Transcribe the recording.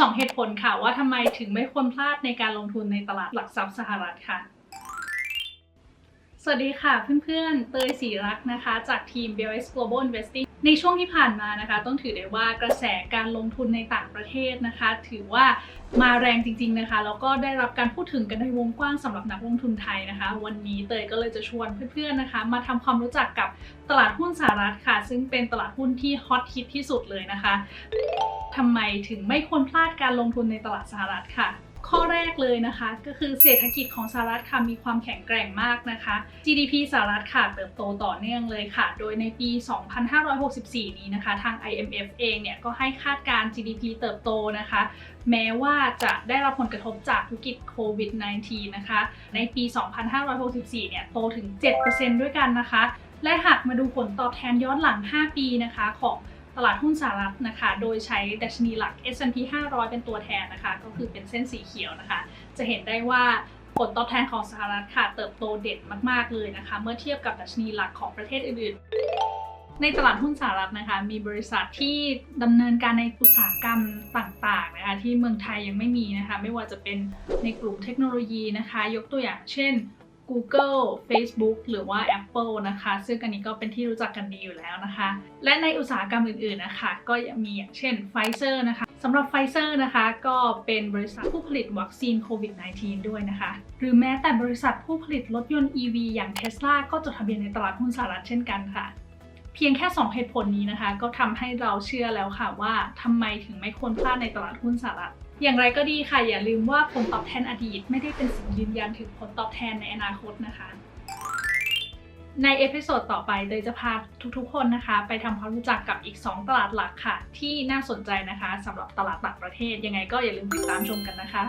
สองเหตุผลค่ะว่าทำไมถึงไม่ควรพลาดในการลงทุนในตลาดหลักทรัพย์สหรัฐค่ะ สวัสดีค่ะเพื่อนๆ เตยศรีรักษ์นะคะ จากทีม BLS Global Investing ในช่วงที่ผ่านมานะคะ ต้องถือได้ว่ากระแสการลงทุนในต่างประเทศนะคะ ถือว่ามาแรงจริง ๆนะคะ แล้วก็ได้รับการพูดถึงกันในวงกว้างสำหรับนักลงทุนไทยนะคะ วันนี้เตยก็เลยจะชวนเพื่อนๆนะคะ มาทำความรู้จักกับตลาดหุ้นสหรัฐค่ะ ซึ่งเป็นตลาดหุ้นที่ฮอตฮิตที่สุดเลยนะคะ ทำไมถึงไม่ควรพลาดการลงทุนในตลาดสหรัฐค่ะ ข้อแรกเลยนะคะก็คือเศรษฐกิจของสหรัฐค่ะมีความแข็งแกร่งมากนะคะ GDP สหรัฐค่ะเติบโตต่อเนื่องเลยค่ะ โดยในปี 2564 นี้นะคะ ทาง IMF เองเนี่ยก็ให้คาดการ GDP เติบโตนะคะแม้ว่าจะได้รับผลกระทบจากวิกฤตโควิด -19 นะคะ ในปี 2564 เนี่ยโตถึง 7%ด้วยกันนะคะ และหากมาดูผลตอบแทนย้อนหลัง 5 ปีนะคะของ ตลาดหุ้นสหรัฐนะคะ โดยใช้ดัชนีหลัก S&P 500 เป็นตัวแทนนะคะ ก็คือเป็นเส้นสีเขียวนะคะ จะเห็นได้ว่าผลตอบแทนของสหรัฐค่ะเติบโตเด่นมาก ๆ เลยนะคะ เมื่อเทียบกับดัชนีหลักของประเทศอื่นๆ ในตลาดหุ้นสหรัฐนะคะ มีบริษัทที่ดำเนินการในอุตสาหกรรมต่างๆนะคะที่เมืองไทยยังไม่มีนะคะ ไม่ว่าจะเป็นในกลุ่มเทคโนโลยีนะคะ ยกตัวอย่างเช่น Google Facebook หรือว่า Apple นะคะ ซึ่งอันนี้ก็เป็นที่รู้จักกันดีอยู่แล้วนะคะ และในอุตสาหกรรมอื่นๆนะคะ ก็ยังมีอย่างเช่น Pfizer นะคะสำหรับ Pfizer นะคะ ก็เป็นบริษัทผู้ผลิตวัคซีนโควิด -19 ด้วยนะคะ หรือแม้แต่บริษัทผู้ผลิตรถยนต์ EV อย่าง Tesla ก็จดทะเบียนในตลาดหุ้นสหรัฐเช่นกันค่ะ เพียงแค่ 2 เหตุผลนี้นะคะ ก็ทำให้เราเชื่อแล้วค่ะว่าทำไมถึงไม่ควรพลาดในตลาดหุ้นสหรัฐ อย่างไรก็ดีค่ะ อย่าลืมว่าผลตอบแทนอดีต ไม่ได้เป็นสิ่งยืนยันถึงผลตอบแทนในอนาคตนะคะ ในเอพิโซดต่อไปเตยจะพาทุกๆ คนนะคะ ไปทำความรู้จักกับอีก 2 ตลาดหลักค่ะ ที่น่าสนใจนะคะสำหรับตลาดต่างประเทศยังไงก็อย่าลืมติดตามชมกันนะคะ